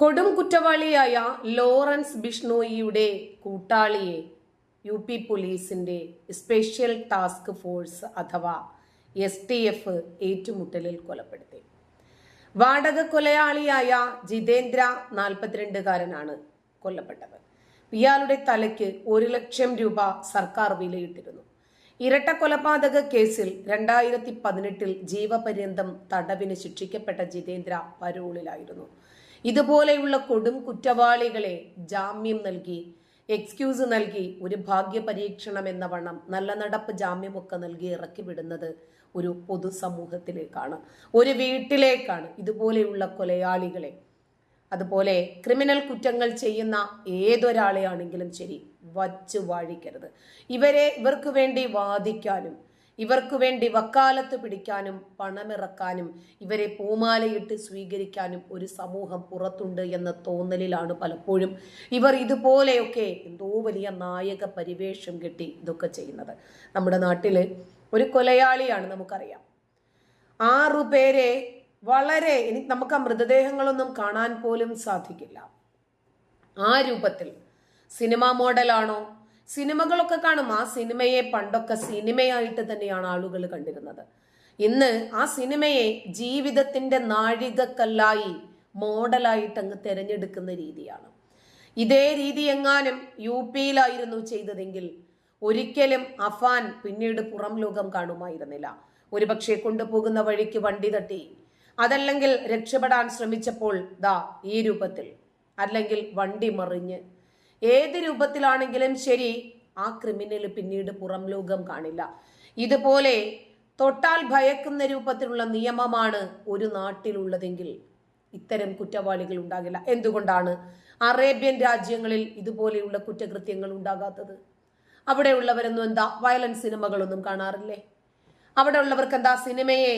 കൊടും കുറ്റവാളിയായ ലോറൻസ് ബിഷ്ണോയിയുടെ കൂട്ടാളിയെ യു പി പോലീസിന്റെ സ്പെഷ്യൽ ടാസ്ക് ഫോഴ്സ് അഥവാ എസ് ടി എഫ് ഏറ്റുമുട്ടലിൽ കൊലപ്പെടുത്തി. വാടക കൊലയാളിയായ ജിതേന്ദ്ര നാൽപ്പത്തിരണ്ടുകാരനാണ് കൊല്ലപ്പെട്ടത്. ഇയാളുടെ തലയ്ക്ക് ഒരു ലക്ഷം രൂപ സർക്കാർ വിലയിട്ടിരുന്നു. ഇരട്ട കൊലപാതക കേസിൽ രണ്ടായിരത്തി പതിനെട്ടിൽ ജീവപര്യന്തം തടവിന് ശിക്ഷിക്കപ്പെട്ട ജിതേന്ദ്ര പരോളിലായിരുന്നു. ഇതുപോലെയുള്ള കൊടും കുറ്റവാളികളെ ജാമ്യം നൽകി എക്സ്ക്യൂസ് നൽകി ഒരു ഭാഗ്യ പരീക്ഷണം എന്ന വണ്ണം നല്ല നടപ്പ് ജാമ്യമൊക്കെ നൽകി ഇറക്കി വിടുന്നത് ഒരു പൊതുസമൂഹത്തിലേക്കാണ് ഒരു വീട്ടിലേക്കാണ് ഇതുപോലെയുള്ള കൊലയാളികളെ. അതുപോലെ ക്രിമിനൽ കുറ്റങ്ങൾ ചെയ്യുന്ന ഏതൊരാളെയാണെങ്കിലും ശരി വച്ചു വാഴിക്കരുത്. ഇവരെ ഇവർക്ക് വേണ്ടി വാദിക്കാനും ഇവർക്ക് വേണ്ടി വക്കാലത്ത് പിടിക്കാനും പണമിറക്കാനും ഇവരെ പൂമാലയിട്ട് സ്വീകരിക്കാനും ഒരു സമൂഹം പുറത്തുണ്ട് എന്ന തോന്നലിലാണ് പലപ്പോഴും ഇവർ ഇതുപോലെയൊക്കെ എന്തോ വലിയ നായക പരിവേഷം കെട്ടി ഇതൊക്കെ ചെയ്യുന്നത്. നമ്മുടെ നാട്ടിൽ ഒരു കൊലയാളിയാണ് നമുക്കറിയാം. ആറു പേരെ വളരെ ഇനി നമുക്ക് ആ മൃതദേഹങ്ങളൊന്നും കാണാൻ പോലും സാധിക്കില്ല. ആ രൂപത്തിൽ സിനിമ മോഡലാണോ സിനിമകളൊക്കെ കാണും. ആ സിനിമയെ പണ്ടൊക്കെ സിനിമയായിട്ട് തന്നെയാണ് ആളുകൾ കണ്ടിരുന്നത്. ഇന്ന് ആ സിനിമയെ ജീവിതത്തിന്റെ നാഴികക്കല്ലായി മോഡലായിട്ട് അങ്ങ് തിരഞ്ഞെടുക്കുന്ന രീതിയാണ്. ഇതേ രീതി എങ്ങാനും യു പിയിലായിരുന്നു ചെയ്തതെങ്കിൽ ഒരിക്കലും അഫാൻ പിന്നീട് പുറം ലോകം കാണുമായിരുന്നില്ല. ഒരുപക്ഷെ കൊണ്ടുപോകുന്ന വഴിക്ക് വണ്ടി തട്ടി. അതല്ലെങ്കിൽ രക്ഷപ്പെടാൻ ശ്രമിച്ചപ്പോൾ ദാ ഈ രൂപത്തിൽ. അല്ലെങ്കിൽ വണ്ടി മറിഞ്ഞ് ഏത് രൂപത്തിലാണെങ്കിലും ശരി ആ ക്രിമിനൽ പിന്നീട് പുറം ലോകം കാണില്ല. ഇതുപോലെ തൊട്ടാൽ ഭയക്കുന്ന രൂപത്തിലുള്ള നിയമമാണ് ഒരു നാട്ടിലുള്ളതെങ്കിൽ ഇത്തരം കുറ്റവാളികൾ ഉണ്ടാകില്ല. എന്തുകൊണ്ടാണ് അറേബ്യൻ രാജ്യങ്ങളിൽ ഇതുപോലെയുള്ള കുറ്റകൃത്യങ്ങൾ ഉണ്ടാകാത്തത്? അവിടെ ഉള്ളവരൊന്നും എന്താ വയലൻസ് സിനിമകളൊന്നും കാണാറില്ലേ? അവിടെ ഉള്ളവർക്ക് എന്താ സിനിമയെ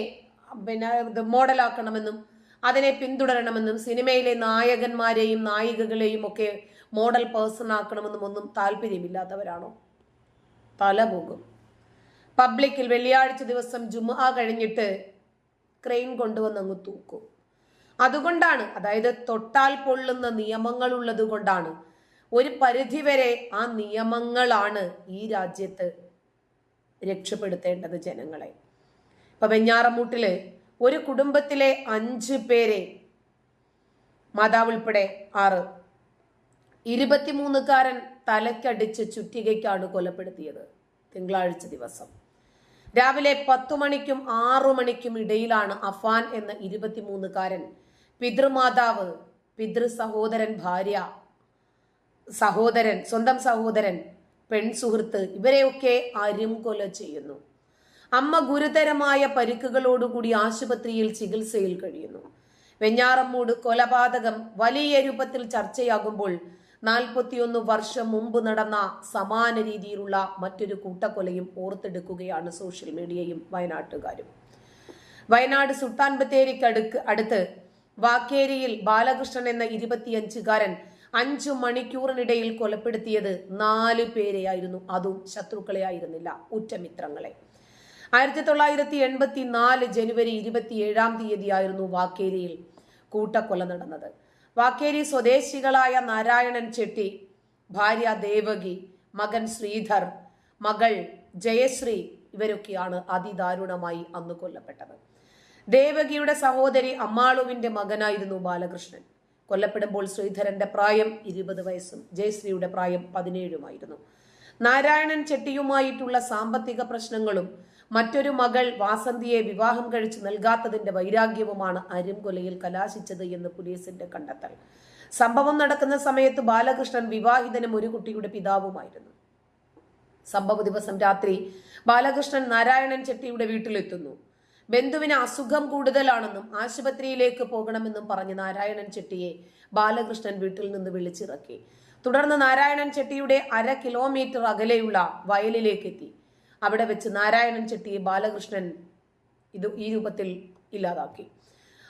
പിന്നെ മോഡലാക്കണമെന്നും അതിനെ പിന്തുടരണമെന്നും സിനിമയിലെ നായകന്മാരെയും നായികകളെയും ഒക്കെ മോഡൽ പേഴ്സൺ ആക്കണമെന്നും ഒന്നും താല്പര്യമില്ലാത്തവരാണോ? തല പോകും പബ്ലിക്കിൽ വെള്ളിയാഴ്ച ദിവസം ജുമ കഴിഞ്ഞിട്ട് ക്രെയിൻ കൊണ്ടുവന്ന് അങ്ങ് തൂക്കും. അതുകൊണ്ടാണ് അതായത് തൊട്ടാൽ പൊള്ളുന്ന നിയമങ്ങൾ ഉള്ളത് കൊണ്ടാണ് ഒരു പരിധിവരെ ആ നിയമങ്ങളാണ് ഈ രാജ്യത്ത് രക്ഷപ്പെടുത്തേണ്ടത് ജനങ്ങളെ. ഇപ്പൊ വെഞ്ഞാറമൂട്ടിൽ ഒരു കുടുംബത്തിലെ അഞ്ച് പേരെ മാതാവ് ഉൾപ്പെടെ ആറ് ഇരുപത്തിമൂന്നുകാരൻ തലക്കടിച്ച് ചുറ്റികയ്ക്കാണ് കൊലപ്പെടുത്തിയത്. തിങ്കളാഴ്ച ദിവസം. രാവിലെ പത്തു മണിക്കും ആറു മണിക്കും ഇടയിലാണ് അഫാൻ എന്ന ഇരുപത്തിമൂന്നുകാരൻ പിതൃമാതാവ് പിതൃ സഹോദരൻ ഭാര്യ സഹോദരൻ സ്വന്തം സഹോദരൻ പെൺ സുഹൃത്ത് ഇവരെയൊക്കെ അരും കൊല ചെയ്യുന്നു. അമ്മ ഗുരുതരമായ പരിക്കുകളോടുകൂടി ആശുപത്രിയിൽ ചികിത്സയിൽ കഴിയുന്നു. വെഞ്ഞാറമ്മൂട് കൊലപാതകം വലിയ രൂപത്തിൽ ചർച്ചയാകുമ്പോൾ നാൽപ്പത്തിയൊന്ന് വർഷം മുമ്പ് നടന്ന സമാന രീതിയിലുള്ള മറ്റൊരു കൂട്ടക്കൊലയും ഓർത്തെടുക്കുകയാണ് സോഷ്യൽ മീഡിയയും വയനാട്ടുകാരും. വയനാട് സുൽത്താൻ ബത്തേരിക്ക് അടുക്ക് അടുത്ത് വാക്കേരിയിൽ ബാലകൃഷ്ണൻ എന്ന ഇരുപത്തിയഞ്ചുകാരൻ അഞ്ചു മണിക്കൂറിനിടയിൽ കൊലപ്പെടുത്തിയത് നാല് പേരെയായിരുന്നു. അതും ശത്രുക്കളെ ആയിരുന്നില്ല ഉറ്റമിത്രങ്ങളെ ആയിരത്തി തൊള്ളായിരത്തി എൺപത്തി നാല് ജനുവരി ഇരുപത്തിയേഴാം തീയതിയായിരുന്നു വാക്കേരിയിൽ കൂട്ടക്കൊല നടന്നത്. വാക്കേരി സ്വദേശികളായ നാരായണൻ ചെട്ടി ഭാര്യ ദേവകി മകൻ ശ്രീധർ മകൾ ജയശ്രീ ഇവരൊക്കെയാണ് അതിദാരുണമായി അന്ന് കൊല്ലപ്പെട്ടത്. ദേവകിയുടെ സഹോദരി അമ്മാളുവിന്റെ മകനായിരുന്നു ബാലകൃഷ്ണൻ. കൊല്ലപ്പെടുമ്പോൾ ശ്രീധരന്റെ പ്രായം ഇരുപത് വയസ്സും ജയശ്രീയുടെ പ്രായം പതിനേഴുമായിരുന്നു. നാരായണൻ ചെട്ടിയുമായിട്ടുള്ള സാമ്പത്തിക പ്രശ്നങ്ങളും മറ്റൊരു മകൾ വാസന്തിയെ വിവാഹം കഴിച്ച് നൽകാത്തതിന്റെ വൈരാഗ്യവുമാണ് അരുംകൊലയിൽ കലാശിച്ചത് എന്ന് പോലീസിന്റെ കണ്ടെത്തൽ. സംഭവം നടക്കുന്ന സമയത്ത് ബാലകൃഷ്ണൻ വിവാഹിതനും ഒരു കുട്ടിയുടെ പിതാവുമായിരുന്നു. സംഭവ ദിവസം രാത്രി ബാലകൃഷ്ണൻ നാരായണൻ ചെട്ടിയുടെ വീട്ടിലെത്തുന്നു. ബന്ധുവിന് അസുഖം കൂടുതലാണെന്നും ആശുപത്രിയിലേക്ക് പോകണമെന്നും പറഞ്ഞ് നാരായണൻ ചെട്ടിയെ ബാലകൃഷ്ണൻ വീട്ടിൽ നിന്ന് വിളിച്ചിറക്കി. തുടർന്ന് നാരായണൻ ചെട്ടിയുടെ അര കിലോമീറ്റർ അകലെയുള്ള വയലിലേക്ക് എത്തി അവിടെ വെച്ച് നാരായണൻ ചെട്ടിയെ ബാലകൃഷ്ണൻ ഇത് ഈ രൂപത്തിൽ ഇല്ലാതാക്കി.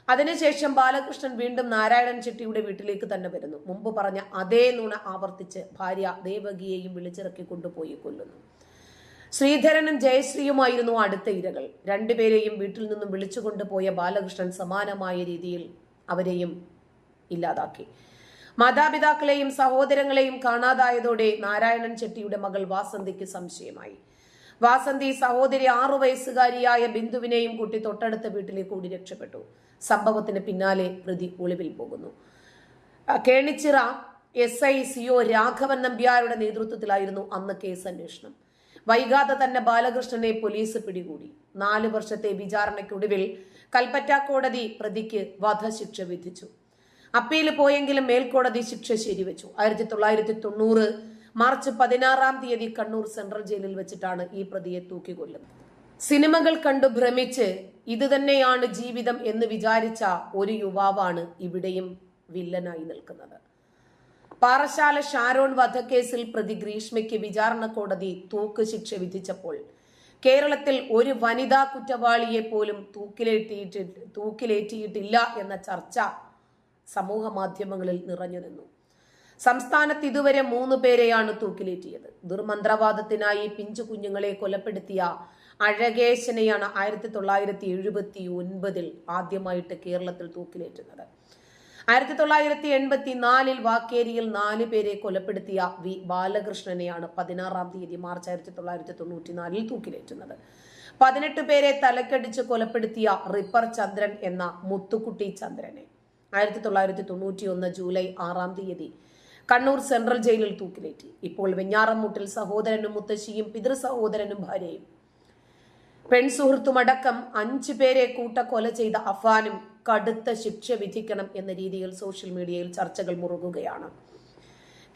അതിനുശേഷം ബാലകൃഷ്ണൻ വീണ്ടും നാരായണൻ ചെട്ടിയുടെ വീട്ടിലേക്ക് തന്നെ വരുന്നു. മുമ്പ് പറഞ്ഞ അതേ നുണ ആവർത്തിച്ച് ഭാര്യ ദേവകിയെയും വിളിച്ചിറക്കി കൊണ്ടുപോയി കൊല്ലുന്നു. ശ്രീധരനും ജയശ്രീയുമായിരുന്നു അടുത്ത ഇരകൾ. രണ്ടുപേരെയും വീട്ടിൽ നിന്നും വിളിച്ചുകൊണ്ടുപോയ ബാലകൃഷ്ണൻ സമാനമായ രീതിയിൽ അവരെയും ഇല്ലാതാക്കി. മാതാപിതാക്കളെയും സഹോദരങ്ങളെയും കാണാതായതോടെ നാരായണൻ ചെട്ടിയുടെ മകൾ വാസന്തിക്ക് സംശയമായി. വാസന്തി സഹോദരി ആറു വയസ്സുകാരിയായ ബിന്ദുവിനെയും കൂട്ടി തൊട്ടടുത്ത വീട്ടിലേക്ക് ഓടി രക്ഷപ്പെട്ടു. സംഭവത്തിന് പിന്നാലെ പ്രതി ഒളിവിൽ പോകുന്നു. Kenichira S I C O Raghavan നമ്പ്യാരുടെ നേതൃത്വത്തിലായിരുന്നു അന്ന് കേസ് അന്വേഷണം വൈകാതെ തന്നെ ബാലകൃഷ്ണനെ പോലീസ് പിടികൂടി. നാല് വർഷത്തെ വിചാരണയ്ക്കൊടുവിൽ കൽപ്പറ്റ കോടതി പ്രതിക്ക് വധശിക്ഷ വിധിച്ചു. അപ്പീൽ പോയെങ്കിലും മേൽക്കോടതി ശിക്ഷ ശരിവെച്ചു. ആയിരത്തി തൊള്ളായിരത്തി തൊണ്ണൂറ് മാർച്ച് പതിനാറാം തീയതി കണ്ണൂർ സെൻട്രൽ ജയിലിൽ വെച്ചിട്ടാണ് ഈ പ്രതിയെ തൂക്കിക്കൊല്ലുന്നത്. സിനിമകൾ കണ്ടു ഭ്രമിച്ച് ഇത് തന്നെയാണ് ജീവിതം എന്ന് വിചാരിച്ച ഒരു യുവാവാണ് ഇവിടെയും വില്ലനായി നിൽക്കുന്നത്. പാറശാല ഷാരോൺ വധക്കേസിൽ പ്രതി ഗ്രീഷ്മയ്ക്ക് വിചാരണ കോടതി തൂക്ക് ശിക്ഷ വിധിച്ചപ്പോൾ കേരളത്തിൽ ഒരു വനിതാ കുറ്റവാളിയെ പോലും തൂക്കിലേറ്റിയിട്ട് തൂക്കിലേറ്റിയിട്ടില്ല എന്ന ചർച്ച സമൂഹ മാധ്യമങ്ങളിൽ നിറഞ്ഞു നിന്നു. സംസ്ഥാനത്ത് ഇതുവരെ മൂന്ന് പേരെയാണ് തൂക്കിലേറ്റിയത്. ദുർമന്ത്രവാദത്തിനായി പിഞ്ചു കുഞ്ഞുങ്ങളെ കൊലപ്പെടുത്തിയ അഴകേശനെയാണ് ആയിരത്തി തൊള്ളായിരത്തി എഴുപത്തി ഒൻപതിൽ ആദ്യമായിട്ട് കേരളത്തിൽ തൂക്കിലേറ്റുന്നത്. ആയിരത്തി തൊള്ളായിരത്തി എൺപത്തി നാലിൽ വാക്കേരിയിൽ നാല് പേരെ കൊലപ്പെടുത്തിയ വി ബാലകൃഷ്ണനെയാണ് പതിനാറാം തീയതി മാർച്ച് ആയിരത്തി തൊള്ളായിരത്തി തൊണ്ണൂറ്റി നാലിൽ തൂക്കിലേറ്റുന്നത്. പതിനെട്ട് പേരെ തലക്കടിച്ച് കൊലപ്പെടുത്തിയ റിപ്പർ ചന്ദ്രൻ എന്ന മുത്തുക്കുട്ടി ചന്ദ്രനെ ആയിരത്തി തൊള്ളായിരത്തി തൊണ്ണൂറ്റി ഒന്ന് ജൂലൈ ആറാം തീയതി കണ്ണൂർ സെൻട്രൽ ജയിലിൽ തൂക്കിലേറ്റി. ഇപ്പോൾ വെഞ്ഞാറമൂട്ടിൽ സഹോദരനും മുത്തശ്ശിയും പിതൃ സഹോദരനും ഭാര്യയും. പെൺസുഹൃത്തുമടക്കം അഞ്ചു പേരെ കൂട്ടക്കൊല ചെയ്ത അഫാനും കടുത്ത ശിക്ഷ വിധിക്കണം എന്ന രീതിയിൽ സോഷ്യൽ മീഡിയയിൽ ചർച്ചകൾ മുറുകുകയാണ്.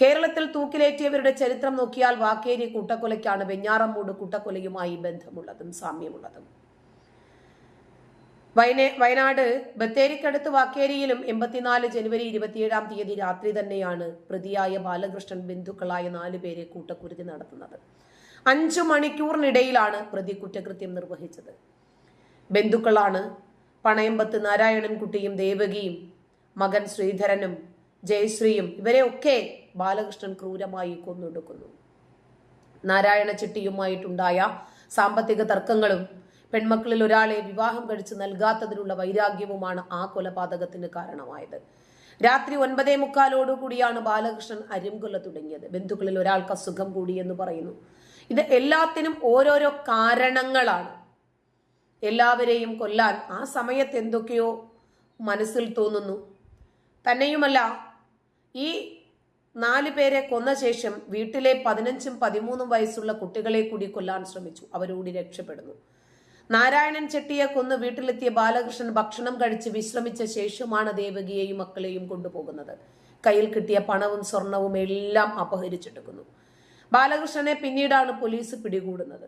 കേരളത്തിൽ തൂക്കിലേറ്റിയവരുടെ ചരിത്രം നോക്കിയാൽ വാക്കേരി കൂട്ടക്കൊലയ്ക്കാണ് വെഞ്ഞാറമ്മൂട് കൂട്ടക്കൊലയുമായി ബന്ധമുള്ളതും സാമ്യമുള്ളതും. വയന വയനാട് ബത്തേരിക്കടുത്ത് വാക്കേരിയിലും എൺപത്തിനാല് ജനുവരി ഇരുപത്തിയേഴാം തീയതി രാത്രി തന്നെയാണ് പ്രതിയായ ബാലകൃഷ്ണൻ ബന്ധുക്കളായ നാലു പേരെ കൂട്ടക്കുരുതി നടത്തുന്നത്. അഞ്ചു മണിക്കൂറിനിടയിലാണ് പ്രതി കുറ്റകൃത്യം നിർവഹിച്ചത്. ബന്ധുക്കളാണ് പണയമ്പത്ത് നാരായണൻകുട്ടിയും ദേവകിയും മകൻ ശ്രീധരനും ജയശ്രീയും ഇവരെയൊക്കെ ബാലകൃഷ്ണൻ ക്രൂരമായി കൊന്നൊടുക്കുന്നു. നാരായണ ചെട്ടിയുമായിട്ടുണ്ടായ സാമ്പത്തിക തർക്കങ്ങളും പെൺമക്കളിൽ ഒരാളെ വിവാഹം കഴിച്ച് നൽകാത്തതിനുള്ള വൈരാഗ്യവുമാണ് ആ കൊലപാതകത്തിന് കാരണമായത്. രാത്രി ഒൻപതേ മുക്കാലോടുകൂടിയാണ് ബാലകൃഷ്ണൻ അരിംകൊല്ല തുടങ്ങിയത്. ബന്ധുക്കളിൽ ഒരാൾക്ക് അസുഖം കൂടി എന്ന് പറയുന്നു. ഇത് എല്ലാത്തിനും ഓരോരോ കാരണങ്ങളാണ്. എല്ലാവരെയും കൊല്ലാൻ ആ സമയത്ത് എന്തൊക്കെയോ മനസ്സിൽ തോന്നുന്നു. തന്നെയുമല്ല ഈ നാല് പേരെ കൊന്ന ശേഷം വീട്ടിലെ പതിനഞ്ചും പതിമൂന്നും വയസ്സുള്ള കുട്ടികളെ കൂടി കൊല്ലാൻ ശ്രമിച്ചു. അവരോടി രക്ഷപ്പെടുന്നു. നാരായണൻ ചെട്ടിയെ കൊന്ന് വീട്ടിലെത്തിയ ബാലകൃഷ്ണൻ ഭക്ഷണം കഴിച്ച് വിശ്രമിച്ച ശേഷമാണ് ദേവകിയെയും മക്കളെയും കൊണ്ടുപോകുന്നത്. കയ്യിൽ കിട്ടിയ പണവും സ്വർണവും എല്ലാം അപഹരിച്ചെടുക്കുന്നു. ബാലകൃഷ്ണനെ പിന്നീടാണ് പോലീസ് പിടികൂടുന്നത്.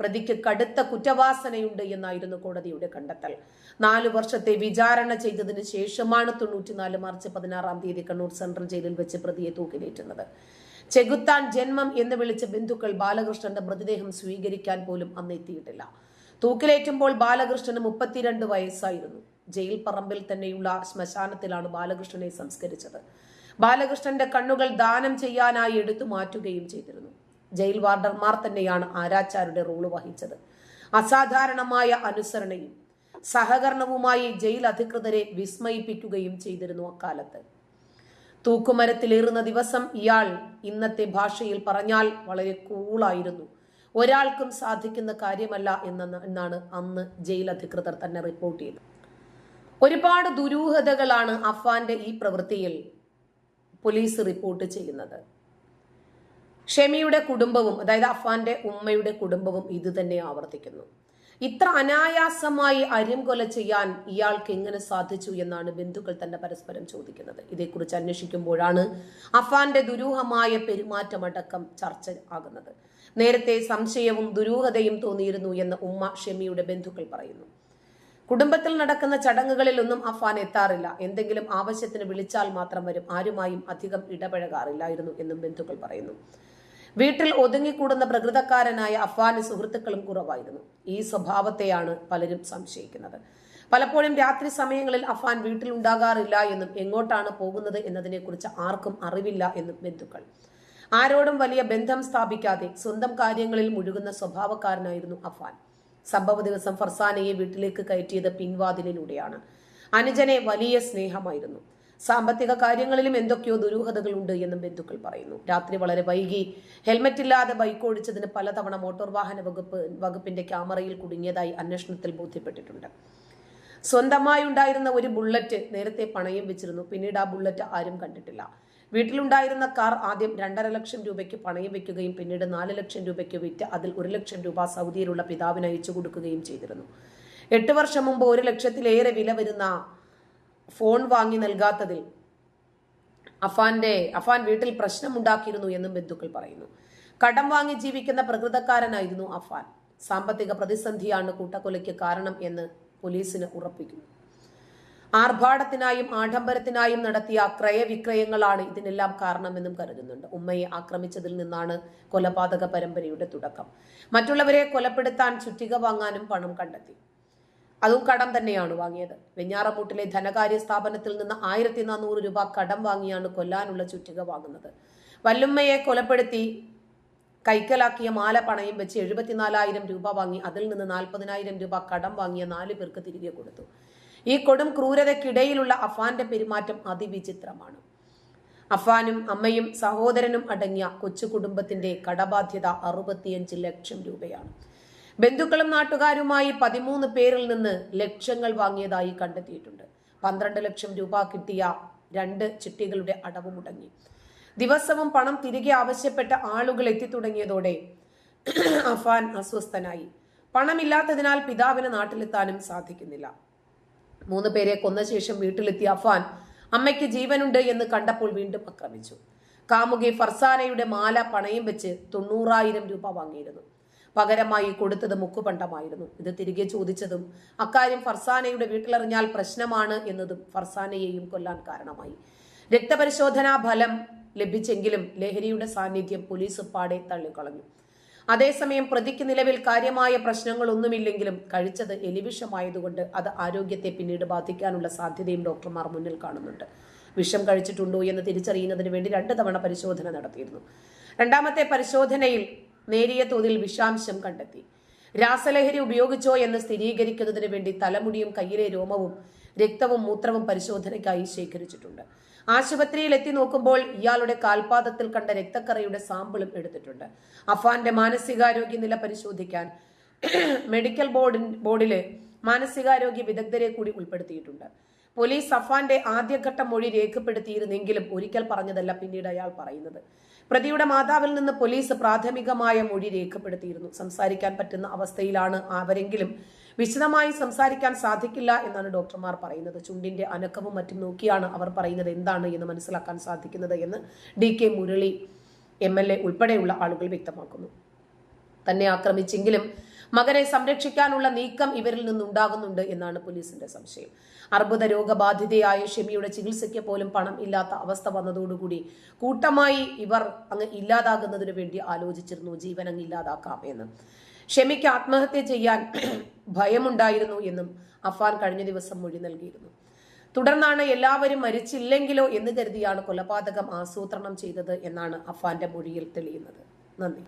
പ്രതിക്ക് കടുത്ത കുറ്റവാസനയുണ്ട് എന്നായിരുന്നു കോടതിയുടെ കണ്ടെത്തൽ. നാലു വർഷത്തെ വിചാരണ ചെയ്തതിനു ശേഷമാണ് തൊണ്ണൂറ്റിനാല് മാർച്ച് പതിനാറാം തീയതി കണ്ണൂർ സെൻട്രൽ ജയിലിൽ വെച്ച് പ്രതിയെ തൂക്കിലേറ്റുന്നത്. ചെകുത്താൻ ജന്മം എന്ന് വിളിച്ച ബന്ധുക്കൾ ബാലകൃഷ്ണന്റെ മൃതദേഹം സ്വീകരിക്കാൻ പോലും അന്ന് എത്തിയിട്ടില്ല. തൂക്കിലേറ്റുമ്പോൾ ബാലകൃഷ്ണന് മുപ്പത്തിരണ്ട് വയസ്സായിരുന്നു. ജയിൽ പറമ്പിൽ തന്നെയുള്ള ശ്മശാനത്തിലാണ് ബാലകൃഷ്ണനെ സംസ്കരിച്ചത്. ബാലകൃഷ്ണന്റെ കണ്ണുകൾ ദാനം ചെയ്യാനായി എടുത്തു മാറ്റുകയും ചെയ്തിരുന്നു. ജയിൽ വാർഡർമാർ തന്നെയാണ് ആരാച്ചാരുടെ റോൾ വഹിച്ചത്. അസാധാരണമായ അനുസരണയും സഹകരണവുമായി ജയിൽ അധികൃതരെ വിസ്മയിപ്പിക്കുകയും ചെയ്തിരുന്നു അക്കാലത്ത്. തൂക്കുമരത്തിലേറുന്ന ദിവസം ഇയാൾ ഇന്നത്തെ ഭാഷയിൽ പറഞ്ഞാൽ വളരെ കൂളായിരുന്നു. ഒരാൾക്കും സാധിക്കുന്ന കാര്യമല്ല എന്ന എന്നാണ് അന്ന് ജയിൽ അധികൃതർ തന്നെ റിപ്പോർട്ട് ചെയ്തത്. ഒരുപാട് ദുരൂഹതകളാണ് അഫ്വാന്റെ ഈ പ്രവൃത്തിയിൽ പോലീസ് റിപ്പോർട്ട് ചെയ്യുന്നത്. ഷെമിയുടെ കുടുംബവും അതായത് അഫ്വാന്റെ ഉമ്മയുടെ കുടുംബവും ഇത് തന്നെ ആവർത്തിക്കുന്നു. ഇത്ര അനായാസമായി അരിംകൊല ചെയ്യാൻ ഇയാൾക്ക് എങ്ങനെ സാധിച്ചു എന്നാണ് ബന്ധുക്കൾ തന്നെ പരസ്പരം ചോദിക്കുന്നത്. ഇതേക്കുറിച്ച് അന്വേഷിക്കുമ്പോഴാണ് അഫാന്റെ ദുരൂഹമായ പെരുമാറ്റമടക്കം ചർച്ച ആകുന്നത്. നേരത്തെ സംശയവും ദുരൂഹതയും തോന്നിയിരുന്നു എന്ന് ഉമ്മ ഷെമിയുടെ ബന്ധുക്കൾ പറയുന്നു. കുടുംബത്തിൽ നടക്കുന്ന ചടങ്ങുകളിലൊന്നും അഫാൻ എത്താറില്ല. എന്തെങ്കിലും ആവശ്യത്തിന് വിളിച്ചാൽ മാത്രം വരും. ആരുമായും അധികം ഇടപഴകാറില്ലായിരുന്നു എന്നും ബന്ധുക്കൾ പറയുന്നു. വീട്ടിൽ ഒതുങ്ങിക്കൂടുന്ന പ്രകൃതക്കാരനായ അഫാന് സുഹൃത്തുക്കളും കുറവായിരുന്നു. ഈ സ്വഭാവത്തെയാണ് പലരും സംശയിക്കുന്നത്. പലപ്പോഴും രാത്രി സമയങ്ങളിൽ അഫാൻ വീട്ടിലുണ്ടാകാറില്ല എന്നും എങ്ങോട്ടാണ് പോകുന്നത് എന്നതിനെക്കുറിച്ച് ആർക്കും അറിവില്ല എന്നും ബന്ധുക്കൾ ആരോടും വലിയ ബന്ധം സ്ഥാപിക്കാതെ സ്വന്തം കാര്യങ്ങളിൽ മുഴുകുന്ന സ്വഭാവക്കാരനായിരുന്നു അഫാൻ സംഭവ ദിവസം ഫർസാനയെ വീട്ടിലേക്ക് കയറ്റിയത് പിൻവാതിലിലൂടെയാണ്. അനുജനെ വലിയ സ്നേഹമായിരുന്നു. സാമ്പത്തിക കാര്യങ്ങളിലും എന്തൊക്കെയോ ദുരൂഹതകളുണ്ട് എന്നും ബന്ധുക്കൾ പറയുന്നു. രാത്രി വളരെ വൈകി. ഹെൽമറ്റ് ഇല്ലാതെ ബൈക്ക് ഓടിച്ചതിന് പലതവണ മോട്ടോർ വാഹന വകുപ്പ് വകുപ്പിന്റെ ക്യാമറയിൽ കുടുങ്ങിയതായി അന്വേഷണത്തിൽ ബോധ്യപ്പെട്ടിട്ടുണ്ട്. സ്വന്തമായി ഉണ്ടായിരുന്ന ഒരു ബുള്ളറ്റ് നേരത്തെ പണയം വെച്ചിരുന്നു. പിന്നീട് ആ ബുള്ളറ്റ് ആരും കണ്ടിട്ടില്ല. വീട്ടിലുണ്ടായിരുന്ന കാർ ആദ്യം രണ്ടര ലക്ഷം രൂപയ്ക്ക് പണയം വെക്കുകയും പിന്നീട് നാല് ലക്ഷം രൂപയ്ക്ക് വിറ്റ് അതിൽ ഒരു ലക്ഷം രൂപ സൗദിയിലുള്ള പിതാവിന് അയച്ചു കൊടുക്കുകയും ചെയ്തിരുന്നു. എട്ട് വർഷം മുമ്പ് ഒരു ലക്ഷത്തിലേറെ വില വരുന്ന ഫോൺ വാങ്ങി നൽകാത്തതിൽ അഫാന്റെ അഫാൻ വീട്ടിൽ പ്രശ്നമുണ്ടാക്കിയിരുന്നു എന്നും ബന്ധുക്കൾ പറയുന്നു. കടം വാങ്ങി ജീവിക്കുന്ന പ്രകൃതക്കാരനായിരുന്നു അഫാൻ. സാമ്പത്തിക പ്രതിസന്ധിയാണ് കൂട്ടക്കൊലയ്ക്ക് കാരണം എന്ന് പോലീസിന് ഉറപ്പിക്കുന്നു. ആർഭാടത്തിനായും ആഡംബരത്തിനായും നടത്തിയ ക്രയവിക്രയങ്ങളാണ് ഇതിനെല്ലാം കാരണമെന്നും കരുതുന്നുണ്ട്. ഉമ്മയെ ആക്രമിച്ചതിൽ നിന്നാണ് കൊലപാതക പരമ്പരയുടെ തുടക്കം. മറ്റുള്ളവരെ കൊലപ്പെടുത്താൻ ചുറ്റിക വാങ്ങാനും പണം കണ്ടെത്തി. അതും കടം തന്നെയാണ് വാങ്ങിയത്. വെഞ്ഞാറമൂട്ടിലെ ധനകാര്യ സ്ഥാപനത്തിൽ നിന്ന് ആയിരത്തി നാനൂറ് രൂപ കടം വാങ്ങിയാണ് കൊല്ലാനുള്ള ചുറ്റിക വാങ്ങുന്നത്. വല്ലുമ്മയെ കൊലപ്പെടുത്തി കൈക്കലാക്കിയ മാല പണയം വെച്ച് എഴുപത്തിനാലായിരം രൂപ വാങ്ങി അതിൽ നിന്ന് നാൽപ്പതിനായിരം രൂപ കടം വാങ്ങിയ നാല് പേർക്ക് തിരികെ കൊടുത്തു. ഈ കൊടും ക്രൂരതയ്ക്കിടയിലുള്ള അഫാന്റെ പെരുമാറ്റം അതിവിചിത്രമാണ്. അഫാനും അമ്മയും സഹോദരനും അടങ്ങിയ കൊച്ചു കുടുംബത്തിന്റെ കടബാധ്യത അറുപത്തിയഞ്ച് ലക്ഷം രൂപയാണ്. ബന്ധുക്കളും നാട്ടുകാരുമായി പതിമൂന്ന് പേരിൽ നിന്ന് ലക്ഷങ്ങൾ വാങ്ങിയതായി കണ്ടെത്തിയിട്ടുണ്ട്. പന്ത്രണ്ട് ലക്ഷം രൂപ കിട്ടിയ രണ്ട് ചിട്ടികളുടെ അടവ് മുടങ്ങി. ദിവസവും പണം തിരികെ ആവശ്യപ്പെട്ട ആളുകൾ എത്തിത്തുടങ്ങിയതോടെ അഫാൻ അസ്വസ്ഥനായി. പണമില്ലാത്തതിനാൽ പിതാവിന് നാട്ടിലെത്താനും സാധിക്കുന്നില്ല. മൂന്ന് പേരെ കൊന്ന ശേഷം വീട്ടിലെത്തിയ അഫാൻ അമ്മയ്ക്ക് ജീവനുണ്ട് എന്ന് കണ്ടപ്പോൾ വീണ്ടും ആക്രമിച്ചു. കാമുകി ഫർസാനയുടെ മാല പണയം വെച്ച് തൊണ്ണൂറായിരം രൂപ വാങ്ങിയിരുന്നു. പകരമായി കൊടുത്തത് മുക്കുപണ്ടമായിരുന്നു. ഇത് തിരികെ ചോദിച്ചതും അക്കാര്യം ഫർസാനയുടെ വീട്ടിലറിഞ്ഞാൽ പ്രശ്നമാണ് എന്നതും ഫർസാനയെയും കൊല്ലാൻ കാരണമായി. രക്തപരിശോധനാ ഫലം ലഭിച്ചെങ്കിലും ലഹരിയുടെ സാന്നിധ്യം പോലീസ് പാടെ തള്ളിക്കളഞ്ഞു. അതേസമയം പ്രതിക്ക് നിലവിൽ കാര്യമായ പ്രശ്നങ്ങളൊന്നുമില്ലെങ്കിലും കഴിച്ചത് എലിവിഷമായതുകൊണ്ട് അത് ആരോഗ്യത്തെ പിന്നീട് ബാധിക്കാനുള്ള സാധ്യതയും ഡോക്ടർമാർ മുന്നിൽ കാണുന്നുണ്ട്. വിഷം കഴിച്ചിട്ടുണ്ടോ എന്ന് തിരിച്ചറിയുന്നതിന് വേണ്ടി രണ്ട് തവണ പരിശോധന നടത്തിയിരുന്നു. രണ്ടാമത്തെ പരിശോധനയിൽ നേരിയ തോതിൽ വിഷാംശം കണ്ടെത്തി. രാസലഹരി ഉപയോഗിച്ചോ എന്ന് സ്ഥിരീകരിക്കുന്നതിന് വേണ്ടി തലമുടിയും കയ്യിലെ രോമവും രക്തവും മൂത്രവും പരിശോധനയ്ക്കായി ശേഖരിച്ചിട്ടുണ്ട്. ആശുപത്രിയിൽ എത്തി നോക്കുമ്പോൾ ഇയാളുടെ കാൽപാദത്തിൽ കണ്ട രക്തക്കറയുടെ സാമ്പിളും എടുത്തിട്ടുണ്ട്. അഫാന്റെ മാനസികാരോഗ്യ നില പരിശോധിക്കാൻ മെഡിക്കൽ ബോർഡിൻ ബോർഡിലെ മാനസികാരോഗ്യ വിദഗ്ധരെ കൂടി ഉൾപ്പെടുത്തിയിട്ടുണ്ട്. പോലീസ് അഫാന്റെ ആദ്യഘട്ട മൊഴി രേഖപ്പെടുത്തിയിരുന്നെങ്കിലും ഒരിക്കൽ പറഞ്ഞതല്ല പിന്നീട് അയാൾ പറയുന്നത്. പ്രതിയുടെ മാതാവിൽ നിന്ന് പോലീസ് പ്രാഥമികമായ മൊഴി രേഖപ്പെടുത്തിയിരുന്നു. സംസാരിക്കാൻ പറ്റുന്ന അവസ്ഥയിലാണ് അവരെങ്കിലും വിശദമായി സംസാരിക്കാൻ സാധിക്കില്ല എന്നാണ് ഡോക്ടർമാർ പറയുന്നത്. ചുണ്ടിന്റെ അനക്കവും മറ്റും നോക്കിയാണ് അവർ പറയുന്നത് എന്താണ് എന്ന് മനസ്സിലാക്കാൻ സാധിക്കുന്നത് എന്ന് D K Murali M L A ഉൾപ്പെടെയുള്ള ആളുകൾ വ്യക്തമാക്കുന്നു. തന്നെ ആക്രമിച്ചെങ്കിലും മകനെ സംരക്ഷിക്കാനുള്ള നീക്കം ഇവരിൽ നിന്നുണ്ടാകുന്നുണ്ട് എന്നാണ് പോലീസിന്റെ സംശയം. അർബുദ രോഗബാധിതയായ ഷെമിയുടെ ചികിത്സയ്ക്ക് പോലും പണം ഇല്ലാത്ത അവസ്ഥ വന്നതോടുകൂടി കൂട്ടമായി ഇവർ അങ്ങ് ഇല്ലാതാകുന്നതിനു വേണ്ടി ആലോചിച്ചിരുന്നു ജീവൻ അങ്ങ് ഇല്ലാതാക്കാം എന്ന്. ഷെമിക്ക് ആത്മഹത്യ ചെയ്യാൻ ഭയമുണ്ടായിരുന്നു എന്നും അഫാൻ കഴിഞ്ഞ ദിവസം മൊഴി നൽകിയിരുന്നു. തുടർന്നാണ് എല്ലാവരും മരിച്ചില്ലെങ്കിലോ എന്ന് കരുതിയാണ് കൊലപാതകം ആസൂത്രണം ചെയ്തത് എന്നാണ് അഫാന്റെ മൊഴിയിൽ തെളിയുന്നത്. നന്ദി.